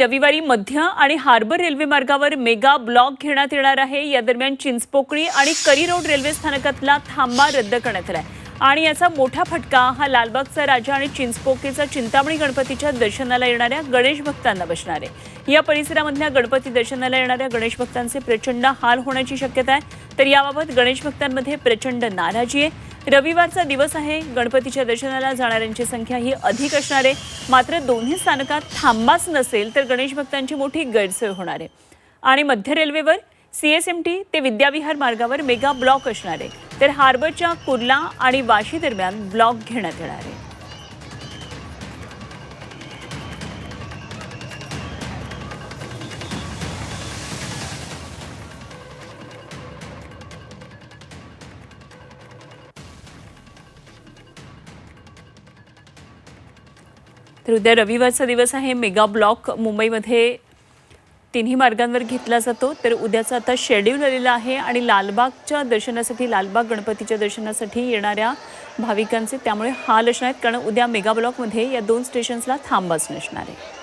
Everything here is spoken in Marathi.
रविवारी मध्य आणि हार्बर रेल्वे मार्गावर मेगा ब्लॉक घेण्यात येणार आहे. या दरम्यान चिंचपोकळी आणि करी रोड रेल्वे स्थानकातला थांबा रद्द करण्यात आलाय. आणि याचा मोठा फटका हा लालबागचा राजा आणि चिंचपोकळीचा चिंतामणी गणपतीच्या दर्शनाला येणाऱ्या गणेश भक्तांना बसणार आहे. या परिसरामधल्या गणपती दर्शनाला येणाऱ्या गणेश भक्तांचे प्रचंड हाल होण्याची शक्यता आहे. तर याबाबत गणेश भक्तांमध्ये प्रचंड नाराजी आहे. रविवारचा दिवस आहे. गणपतीच्या दर्शनाला जाणाऱ्यांची संख्या ही अधिक असणार आहे. मात्र दोन्ही स्थानकात थांबाच नसेल तर गणेश भक्तांची मोठी गैरसोय होणार आहे. आणि मध्य रेल्वेवर सी एस एम टी ते विद्याविहार मार्गावर मेगा ब्लॉक असणार आहे. तर हार्बरच्या कुर्ला आणि वाशी दरम्यान ब्लॉक घेण्यात येणार आहे. तर उद्या रविवारचा दिवस आहे. मेगा ब्लॉक मुंबईमध्ये तिन्ही मार्गांवर घेतला जातो. तर उद्याचा आता शेड्यूल आलेला आहे आणि लालबागच्या दर्शनासाठी लालबाग गणपतीच्या दर्शनासाठी येणाऱ्या भाविकांचे त्यामुळे हाल असणार आहेत. कारण उद्या मेगा ब्लॉकमध्ये या दोन स्टेशन्सला थांबाच नसणार आहे.